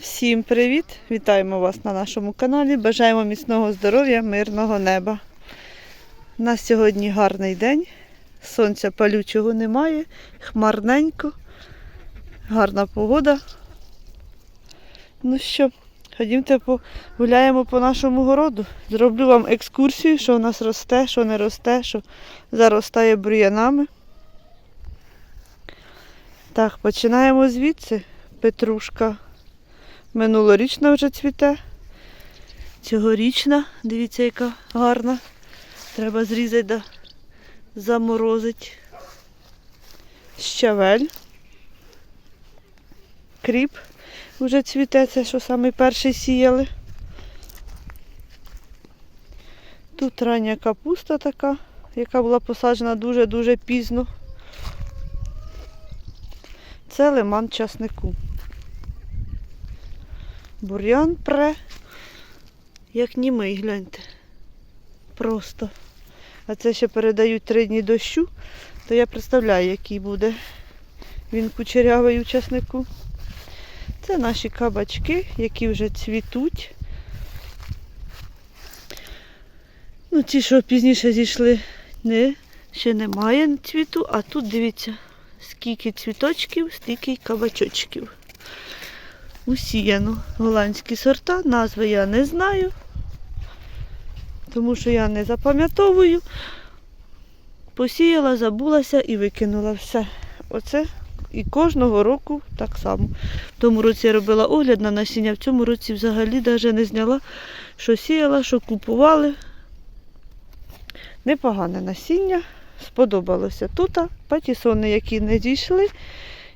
Всім привіт! Вітаємо вас на нашому каналі. Бажаємо міцного здоров'я, мирного неба. У нас сьогодні гарний день. Сонця палючого немає, хмарненько, гарна погода. Ну що, ходімте погуляємо по нашому городу. Зроблю вам екскурсію, що у нас росте, що не росте, що заростає бур'янами. Так, починаємо звідси. Петрушка Минулорічна вже цвіте. Цьогорічна, дивіться, яка гарна. Треба зрізати да заморозити. Щавель. Кріп вже цвіте, це що саме перший сіяли. Тут рання капуста така, яка була посаджена дуже-дуже пізно. Це лиман часнику. Бур'ян пре, як німий, гляньте. Просто. А це ще передають три дні дощу, то я представляю, який буде. Він кучерявий у часнику. Це наші кабачки, які вже цвітуть. Ну, ті, що пізніше зійшли, не, ще немає цвіту, а тут дивіться, скільки цвіточків, стільки й кабачочків усіяно голландські сорта. Назви я не знаю, тому що я не запам'ятовую. Посіяла, забулася і викинула все. Оце і кожного року так само. В тому році я робила огляд на насіння, в цьому році взагалі навіть не зняла, що сіяла, що купували. Непогане насіння. Сподобалося тут патісони, які не зійшли,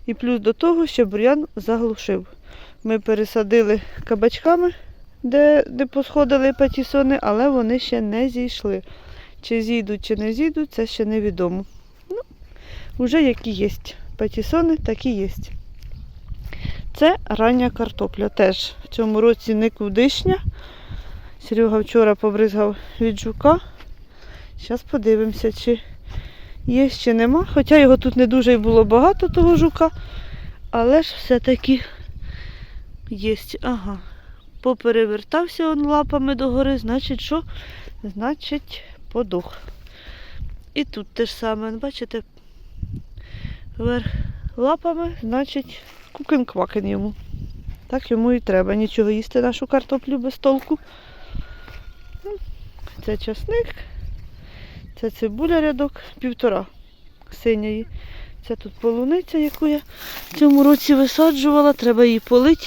і плюс до того, що бур'ян заглушив. Ми пересадили кабачками, де, де посходили патісони, але вони ще не зійшли. Чи зійдуть, чи не зійдуть, це ще невідомо. Ну, Уже які є патісони, такі є. Це рання картопля. Теж в цьому році никудишня. Серега вчора побризгав від жука. Зараз подивимося, чи є, чи нема. Хоча його тут не дуже і було багато, того жука, але ж все-таки Єсть, ага. Поперевертався он лапами догори, значить що? Значить, подох. І тут те ж саме, бачите, вверх лапами, значить, кукен-квакен йому. Так йому і треба. Нічого їсти нашу картоплю без толку. Ну, Це часник, це цибуля рядок, півтора синьої. Це тут полуниця, яку я в цьому році висаджувала, треба її полити.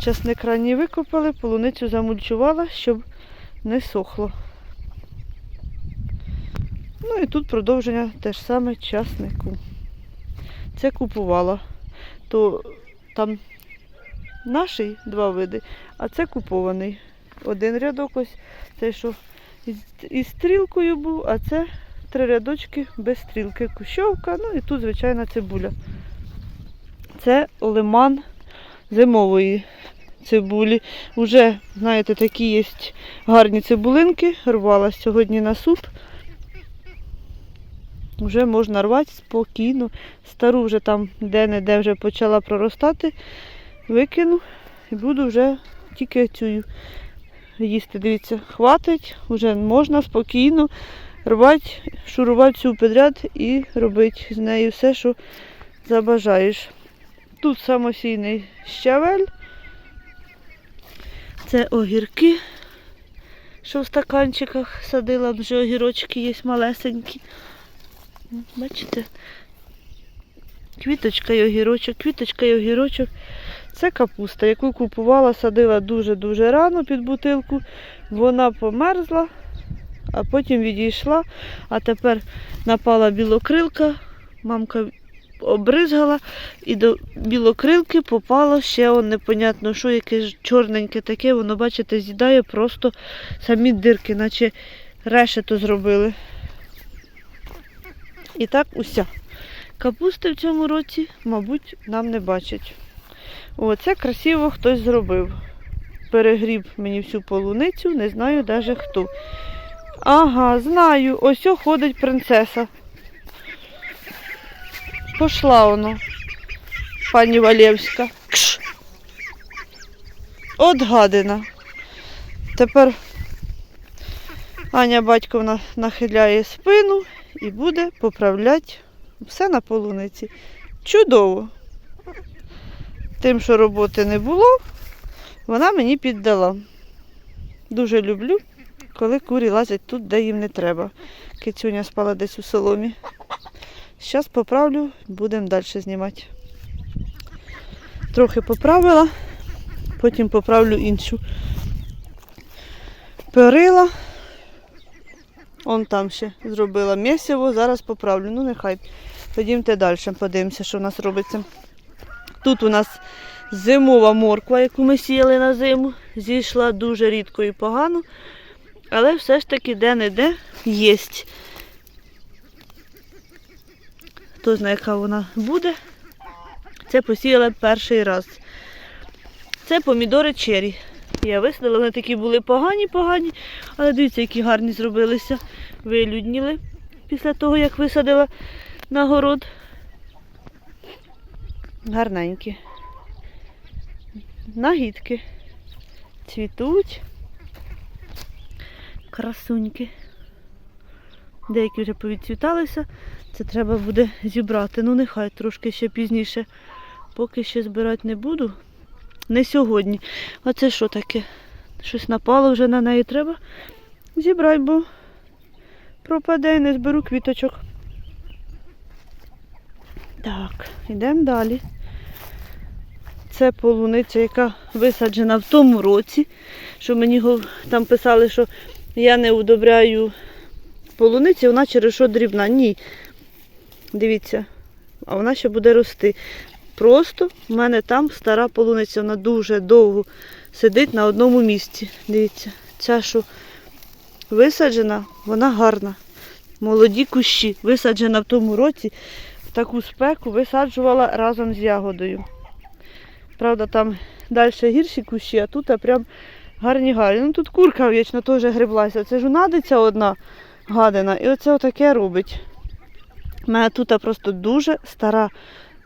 Часник ранній викопали, полуницю замульчувала, щоб не сохло. Ну і тут продовження теж саме часнику. Це купувала. То там наший два види, а це купований. Один рядок ось, цей що із стрілкою був, а це три рядочки без стрілки. Кущовка, ну і тут звичайна цибуля. Це лиман зимової цибулі. Уже, знаєте, такі є гарні цибулинки. Рвала сьогодні на суп. Вже можна рвати спокійно. Стару вже там де-не-де вже почала проростати. Викину і буду вже тільки цю їсти. Дивіться, хватить, вже можна спокійно рвати, шурувати всю підряд і робити з нею все, що забажаєш. Тут самосійний щавель. Це огірки, що в стаканчиках садила, вже огірочки є малесенькі. Бачите? Квіточка і огірочок, квіточка і огірочок. Це капуста, яку купувала, садила дуже-дуже рано під бутилку. Вона померзла, а потім відійшла, а тепер напала білокрилка. Мамка обризгала і до білокрилки попало ще он непонятно що, яке чорненьке таке, воно, бачите, з'їдає просто самі дирки, наче решето зробили. І так уся. Капусти в цьому році, мабуть, нам не бачать. О, це красиво хтось зробив. Перегріб мені всю полуницю, не знаю навіть хто. Ага, знаю, ось ходить принцеса. Пошла воно, пані Валєвська. Кш. От гадина. Тепер Аня батьковна нахиляє спину і буде поправляти все на полуниці. Чудово. Тим, що роботи не було, вона мені піддала. Дуже люблю, коли курі лазять тут, де їм не треба. Кицюня спала десь у соломі. Зараз поправлю, будемо далі знімати. Трохи поправила, потім поправлю іншу. Перила. Он там ще зробила місиво, зараз поправлю. Ну нехай. Ходімте далі, подивимося, що в нас робиться. Тут у нас зимова морква, яку ми сіяли на зиму. Зійшла дуже рідко і погано. Але все ж таки де-не-де є. Хто знає, яка вона буде. Це посіяла перший раз. Це помідори чері. Я висадила, вони такі були погані-погані, але дивіться, які гарні зробилися. Вилюдніли після того, як висадила на город. Гарненькі. Нагідки. Цвітуть. Красуньки. Деякі вже повідцвіталися. Це треба буде зібрати. Ну нехай трошки ще пізніше. Поки ще збирати не буду. Не сьогодні. А це що таке? Щось напало вже на неї треба зібрати, бо пропаде і не зберу квіточок. Так, йдемо далі. Це полуниця, яка висаджена в тому році, що мені там писали, що я не удобряю полуниці, вона через що дрібна. Ні. Дивіться, а вона ще буде рости. Просто в мене там стара полуниця, вона дуже довго сидить на одному місці. Дивіться, ця, що висаджена, вона гарна. Молоді кущі, висаджена в тому році, в таку спеку висаджувала разом з ягодою. Правда, там далі гірші кущі, а тут прям гарні гарні. Ну тут курка вічно теж греблася. Це ж унадиця одна гадина. І оце отаке робить. У мене тут просто дуже стара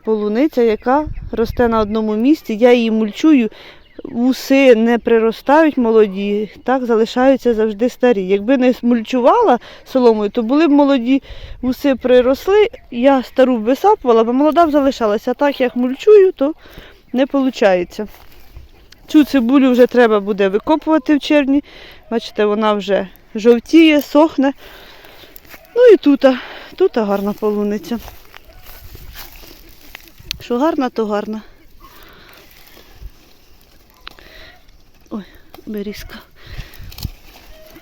полуниця, яка росте на одному місці. Я її мульчую, вуси не приростають молоді, так залишаються завжди старі. Якби не мульчувала соломою, то були б молоді вуси приросли, я стару б висапувала, бо молода б залишалася. А так як мульчую, то не виходить. Цю цибулю вже треба буде викопувати в червні. Бачите, вона вже жовтіє, сохне. Ну і тут, тут гарна полуниця. Що гарна, то гарна. Ой, берізка.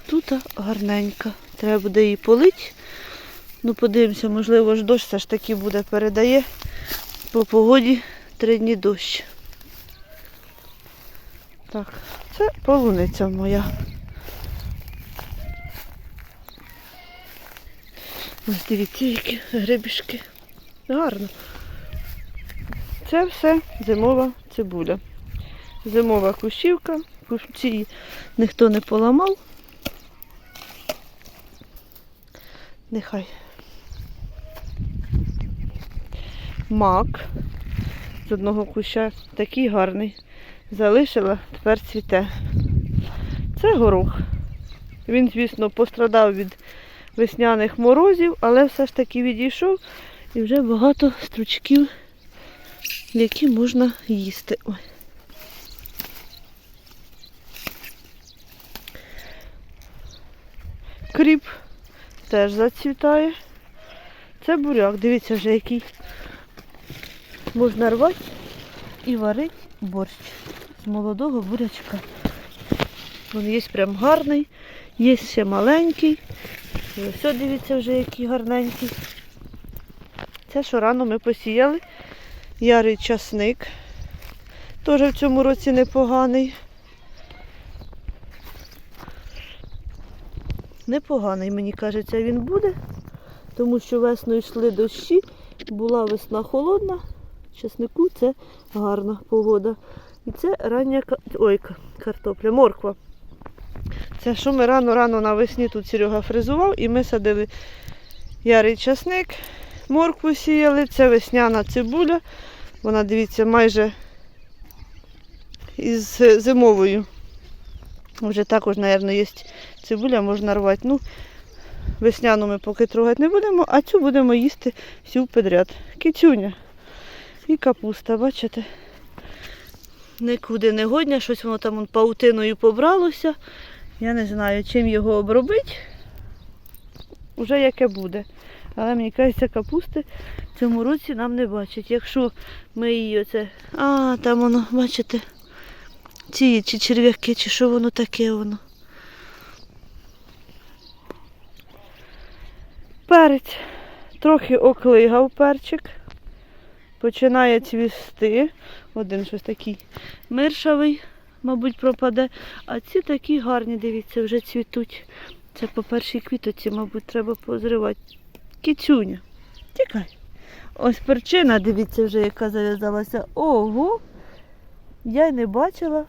Тут гарненька. Треба буде її полити. Ну, подивимося, можливо ж дощ все ж таки буде, передає по погоді три дні дощ. Так, це полуниця моя. Ось дивіться, які грибішки. Гарно. Це все зимова цибуля. Зимова кущівка. Кущі ніхто не поламав. Нехай. Мак з одного куща такий гарний. Залишила, тепер цвіте. Це горох. Він, звісно, пострадав від весняних морозів, але все ж таки відійшов і вже багато стручків, які можна їсти. Ой. Кріп теж зацвітає. Це буряк, дивіться вже який. Можна рвати і варити борщ з молодого бурячка. Він є прям гарний, є ще маленький. І ось дивіться вже який гарненький. Це що рано ми посіяли. Ярий часник. Теж в цьому році непоганий. Непоганий, мені кажеться, він буде, тому що весною йшли дощі, була весна холодна, часнику це гарна погода. І це рання ой, картопля, морква. Це що ми рано-рано навесні тут Серега фризував і ми садили ярий часник, моркву сіяли, це весняна цибуля. Вона, дивіться, майже із зимовою. Вже також, мабуть, є цибуля, можна рвати. Ну, весняну ми поки трогати не будемо, а цю будемо їсти всю підряд. Кицюня і капуста, бачите? Нікуди не годня, щось воно там паутиною побралося. Я не знаю, чим його обробити. Уже яке буде. Але мені кажеться, капусти в цьому році нам не бачать. Якщо ми її оце. А, там воно, бачите, ці чи черв'яки, чи що воно таке воно. Перець трохи оклигав перчик. Починає цвісти. Один щось такий миршавий, мабуть, пропаде. А ці такі гарні, дивіться, вже цвітуть. Це по першій квітоці, мабуть, треба позривати. Кицюня. Тікай. Ось перчина, дивіться, вже яка зав'язалася. Ого! Я й не бачила.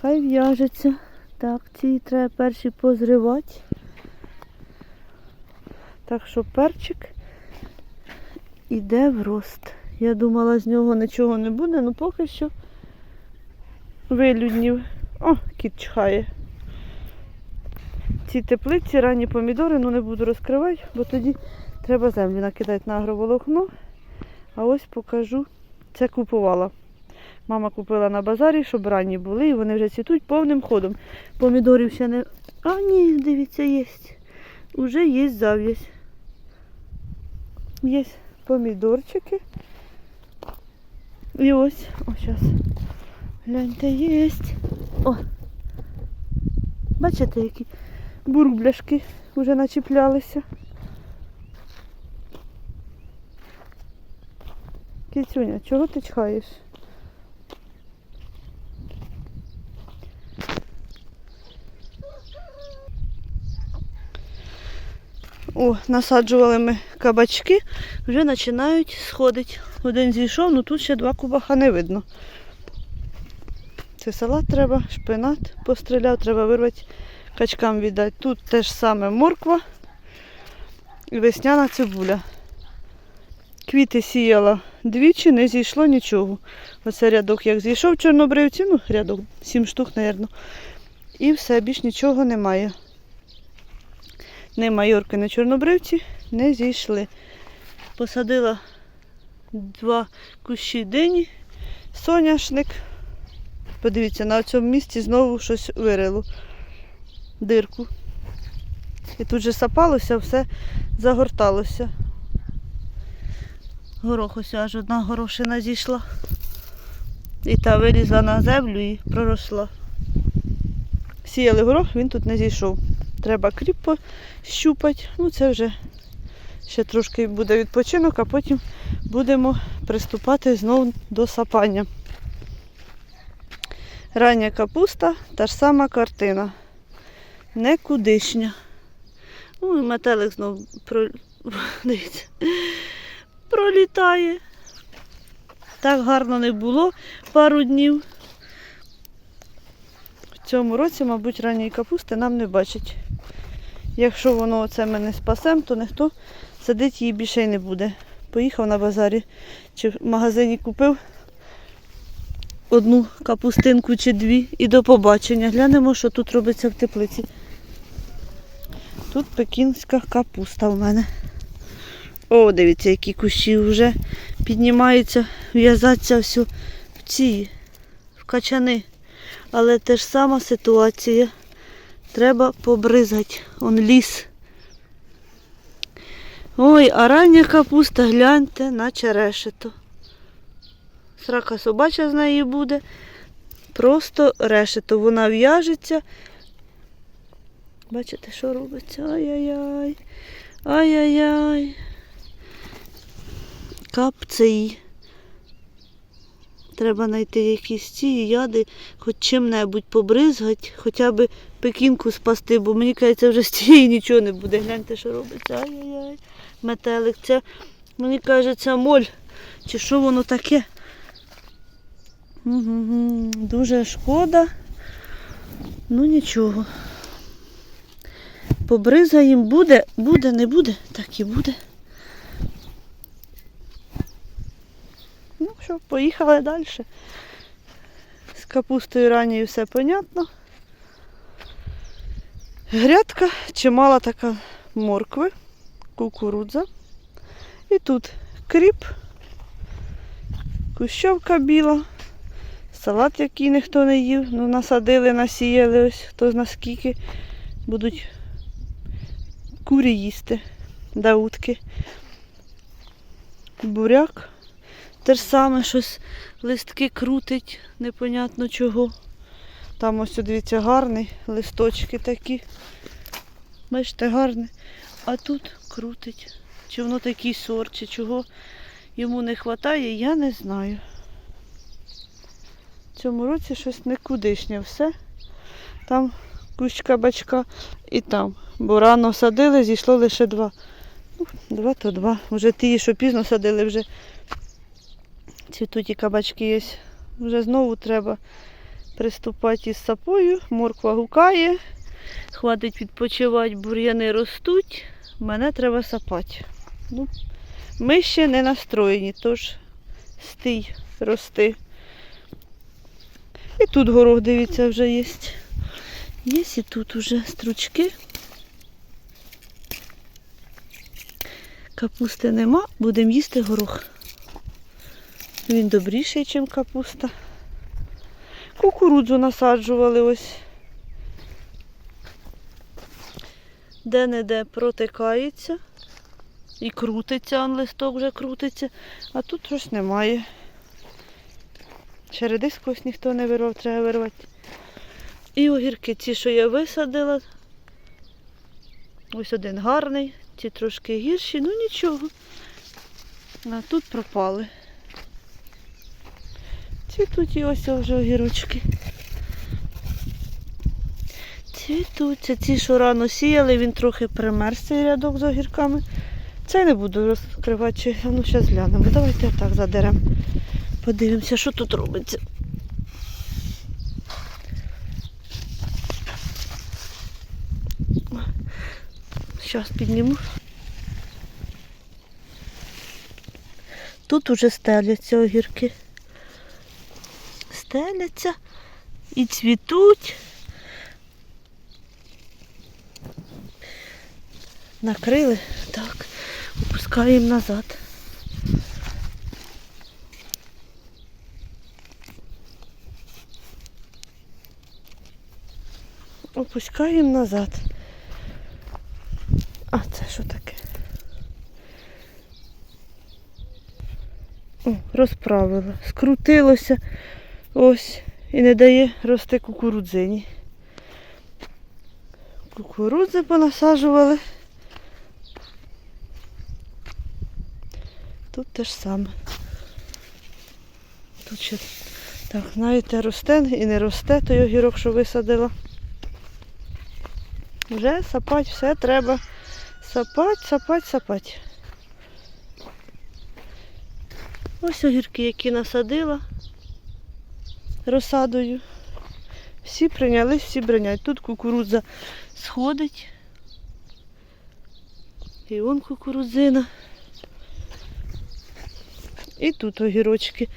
Хай в'яжеться. Так, ці треба перші позривати. Так що перчик іде в рост. Я думала, з нього нічого не буде, ну поки що вилюднів. О, кіт чхає. Ці теплиці, ранні помідори, ну не буду розкривати, бо тоді треба землю накидати на агроволокно. А ось покажу. Це купувала. Мама купила на базарі, щоб ранні були, і вони вже цвітуть повним ходом. Помідорів ще не. А, ні, дивіться, є. Уже є зав'язь. Є помідорчики. І ось, о, зараз. Гляньте, є. О! Бачите, які бурбляшки вже начіплялися. Кіцюня, чого ти чхаєш? О, насаджували ми кабачки, вже починають сходити. Один зійшов, ну тут ще два кубаха не видно. Це салат треба, шпинат постріляв, треба вирвати, качкам віддати. Тут теж саме морква і весняна цибуля. Квіти сіяла двічі, не зійшло нічого. Оце рядок як зійшов чорнобривці, ну рядок, сім штук, мабуть. І все, більш нічого немає. Не майорки, не чорнобривці не зійшли. Посадила два кущі дині, соняшник. Подивіться, на цьому місці знову щось вирило. Дирку. І тут же сапалося, все загорталося. Горох ось аж одна горошина зійшла. І та вилізла на землю і проросла. Сіяли горох, він тут не зійшов. Треба кріп щупати. Ну це вже ще трошки буде відпочинок, а потім будемо приступати знову до сапання. Рання капуста, та ж сама картина. Некудишня. Ну і метелик знову про... Дивіться, пролітає. Так гарно не було пару днів. В цьому році, мабуть, ранньої капусти нам не бачать. Якщо воно оце ми не спасем, то ніхто садити її більше й не буде. Поїхав на базарі чи в магазині купив одну капустинку чи дві і до побачення. Глянемо, що тут робиться в теплиці. Тут пекінська капуста в мене. О, дивіться, які кущі вже піднімаються, в'язаться все в ці, в качани. Але те ж сама ситуація. Треба побризати. Он ліс. Ой, а рання капуста, гляньте, наче решето. Срака собача з неї буде. Просто решето. Вона в'яжеться. Бачите, що робиться? Ай-яй-яй. Ай-яй-яй. Капцей. Треба знайти якісь ці яди, хоч чим-небудь побризгати, хоча б пекінку спасти, бо мені кажеться, вже з цієї нічого не буде. Гляньте, що робиться. Ай-яй-яй. Метелик. Це, мені кажеться, моль. Чи що воно таке? Угу, Дуже шкода. Ну нічого. Побризаємо, буде, буде, не буде, так і буде. Поїхали далі. З капустою ранньою все понятно. Грядка чимала така моркви, кукурудза. І тут кріп, кущовка біла, салат, який ніхто не їв. Ну, насадили, насіяли ось хто зна скільки. Будуть курі їсти, да утки. Буряк. Те ж саме щось листки крутить, непонятно чого. Там ось, дивіться, гарний, листочки такі. Бачите, гарний. А тут крутить. Чи воно такий сорт, чи чого йому не вистачає, я не знаю. В цьому році щось никудишнє все. Там кущ кабачка і там. Бо рано садили, зійшло лише два. Ну, два то два. Вже ті, що пізно садили, вже цвітуть і кабачки є. Вже знову треба приступати із сапою. Морква гукає, хватить відпочивати, бур'яни ростуть. Мене треба сапати. Ну, ми ще не настроєні, тож стій, рости. І тут горох, дивіться, вже є. Є і тут уже стручки. Капусти нема, будемо їсти горох. Він добріший, ніж капуста. Кукурудзу насаджували ось. Де-не-де протикається і крутиться, он листок вже крутиться, а тут щось немає. Ще редиску ніхто не вирвав, треба вирвати. І огірки ці, що я висадила. Ось один гарний, ці трошки гірші, ну нічого. А тут пропали. Цвітуть і ось вже огірочки. Цвітуться. Ці, що рано сіяли, він трохи примерз цей рядок з огірками. Це не буду розкривати, чи- ну зараз глянемо. Давайте так задеремо. Подивимося, що тут робиться. Зараз підніму. Тут уже стеляться огірки. Стеляться і цвітуть. Накрили, так, опускаємо назад. Опускаємо назад. А, це що таке? О, розправила. Скрутилося ось і не дає рости кукурудзині. Кукурудзи понасаджували. Тут те ж саме. Тут ще так, знаєте, росте і не росте той огірок, що висадила. Вже сапать все треба. Сапать, сапать, сапать. Ось огірки, які насадила розсадою. Всі прийнялись, всі бринять. Тут кукурудза сходить. І вон кукурудзина. І тут огірочки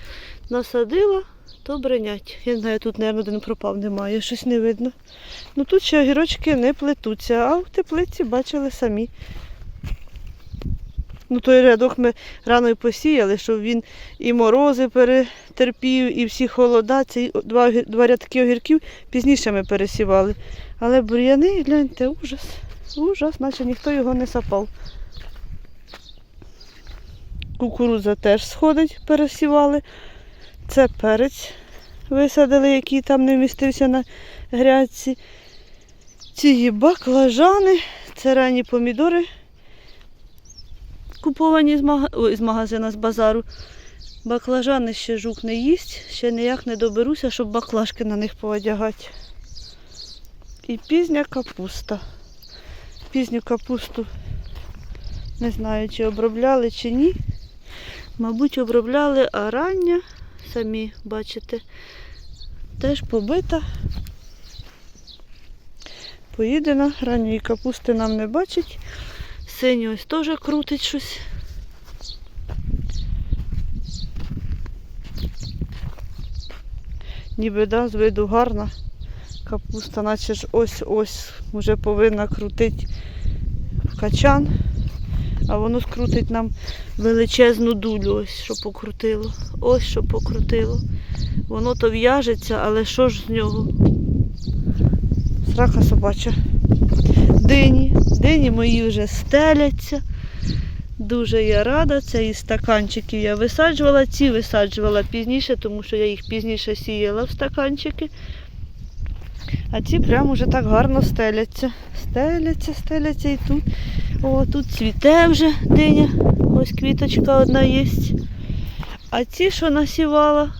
насадила, то бринять. Я знаю, тут, мабуть, один пропав, немає, щось не видно. Ну тут ще огірочки не плетуться, а в теплиці бачили самі. Ну, той рядок ми рано й посіяли, щоб він і морози перетерпів, і всі холода. Ці два, два рядки огірків пізніше ми пересівали. Але бур'яни, гляньте, ужас. Ужас, наче ніхто його не сапав. Кукурудза теж сходить, пересівали. Це перець висадили, який там не вмістився на грядці. Ці баклажани, це ранні помідори, куповані з, мага... Ой, з магазина, з базару. Баклажани ще жук не їсть, ще ніяк не доберуся, щоб баклажки на них поодягати. І пізня капуста. Пізню капусту не знаю, чи обробляли, чи ні. Мабуть, обробляли, а рання, самі бачите, теж побита. Поїдена, ранньої капусти нам не бачить. Синю ось теж крутить щось. ніби да, з виду гарна. Капуста, наче ж ось-ось вже повинна крутити в качан, а воно скрутить нам величезну дулю, ось що покрутило. Ось що покрутило. Воно то в'яжеться, але що ж з нього? Срака собача. Дині. Дині мої вже стеляться. Дуже я рада. Це із стаканчиків я висаджувала. Ці висаджувала пізніше, тому що я їх пізніше сіяла в стаканчики. А ці прямо вже так гарно стеляться. Стеляться, стеляться і тут. О, тут цвіте вже диня. Ось квіточка одна є. А ці, що насівала,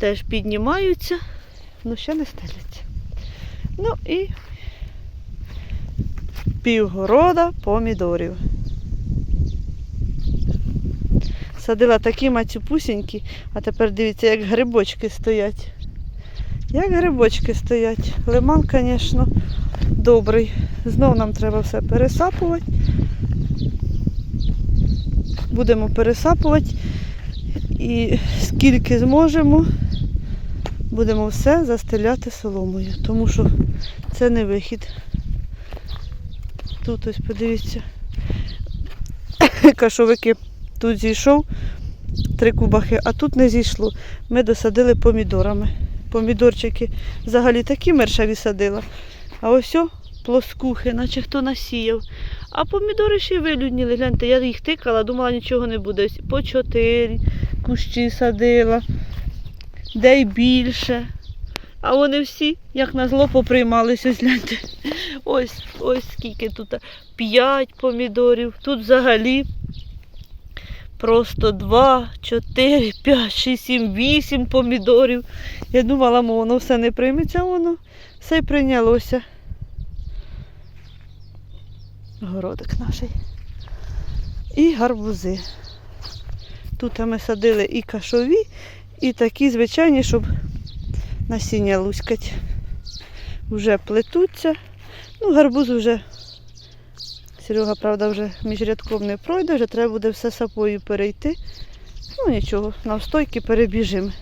теж піднімаються, але ще не стеляться. Ну і півгорода помідорів. Садила такі мацюпусінькі, а тепер дивіться, як грибочки стоять. Як грибочки стоять. Лиман, звісно, добрий. Знов нам треба все пересапувати. Будемо пересапувати. І скільки зможемо, будемо все застеляти соломою, тому що це не вихід. Тут ось подивіться. Кашовики тут зійшов три кубахи, а тут не зійшло. Ми досадили помідорами. Помідорчики взагалі такі мершаві садила. А ось о, плоскухи, наче хто насіяв. А помідори ще вилюдніли. Гляньте, я їх тикала, думала, нічого не буде. По чотири кущі садила, де й більше. А вони всі, як на зло, поприймалися, гляньте. Ось, ось скільки тут. П'ять помідорів. Тут взагалі просто два, чотири, п'ять, шість, сім, вісім помідорів. Я думала, мо, воно все не прийметься, воно все прийнялося. Городик наш. І гарбузи. Тут ми садили і кашові, і такі звичайні, щоб насіння луськать. Вже плетуться. Ну, гарбуз вже Серега, правда, вже між рядком не пройде, вже треба буде все сапою перейти. Ну нічого, навстойки перебіжимо.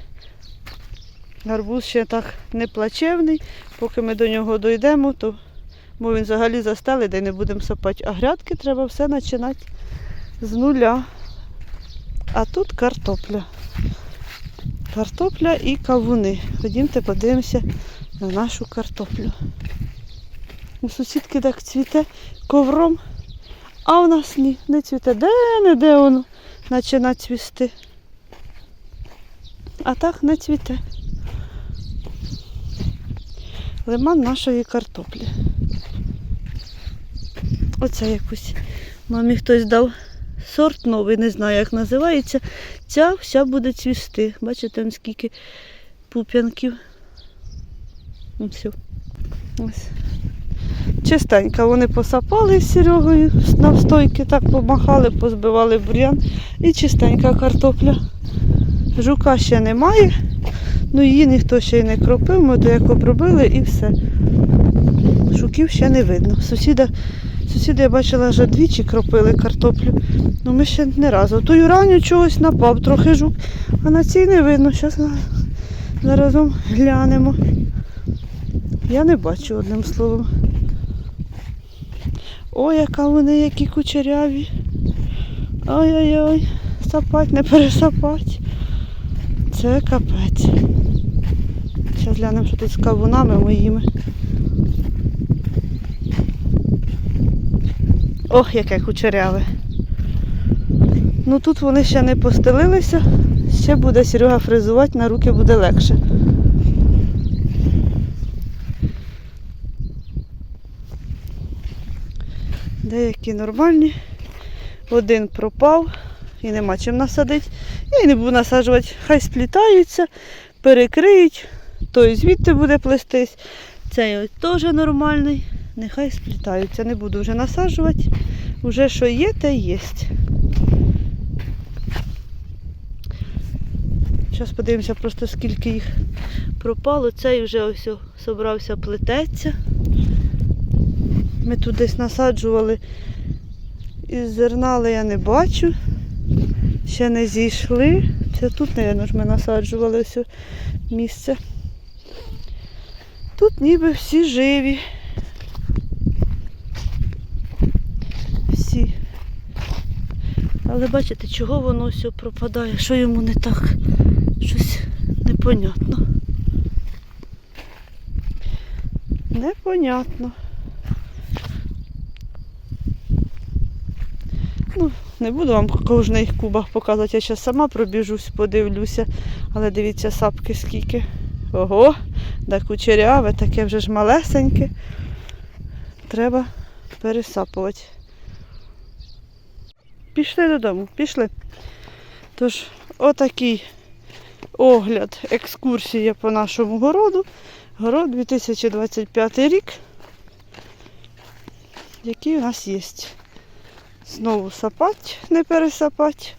Гарбуз ще так не плачевний, поки ми до нього дійдемо, то бо він взагалі застелий, де не будемо сапати. А грядки треба все починати з нуля. А тут картопля. Картопля і кавуни. Ходімте, подивимося на нашу картоплю. У сусідки так цвіте ковром, а у нас ні, не цвіте. Де не де воно починає цвісти. А так не цвіте. Лиман нашої картоплі. Оце якусь мамі хтось дав сорт новий, не знаю, як називається. Ця вся буде цвісти. Бачите, скільки пуп'янків. Ось. Ось. Чистенько вони посапали з Серегою навстойки, так помахали, позбивали бур'ян. І чистенька картопля. Жука ще немає, ну її ніхто ще й не кропив, ми то як обробили і все. Жуків ще не видно. Сусіда, сусіда я бачила, вже двічі кропили картоплю. Ну ми ще не разу. Тою ранню чогось напав трохи жук, а на цій не видно. Зараз заразом глянемо. Я не бачу одним словом. Ой, яка вони, які кучеряві. Ой-ой-ой, сапать, не пересапать. Це капець. Зараз глянемо, що тут з кавунами моїми. Ох, яке кучеряве. Ну тут вони ще не постелилися. Ще буде Серега фрезувати, на руки буде легше. Деякі нормальні. Один пропав і нема чим насадити. Я й не буду насаджувати. Хай сплітаються, перекриють, той звідти буде плестись. Цей ось теж нормальний. Нехай сплітаються. Не буду вже насаджувати. Уже що є, те є. Зараз подивимося просто скільки їх пропало. Цей вже ось собрався плететься. Ми тут десь насаджували із зерна, але я не бачу. Ще не зійшли. Це тут, мабуть, ми насаджували ось місце. тут ніби всі живі. Всі. Але бачите, чого воно все пропадає, що йому не так? Щось непонятно. Непонятно. Ну, не буду вам кожний кубах показувати, я зараз сама пробіжусь, подивлюся. Але дивіться, сапки скільки. Ого, да кучеряве, таке вже ж малесеньке. Треба пересапувати. Пішли додому, пішли. Тож, отакий огляд, екскурсія по нашому городу. Город 2025 рік, який у нас є. Знову сапать, не пересапать.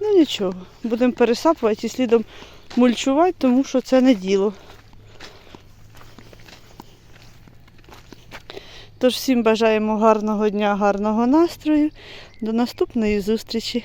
Ну нічого, будемо пересапувати і слідом мульчувати, тому що це не діло. Тож всім бажаємо гарного дня, гарного настрою. До наступної зустрічі.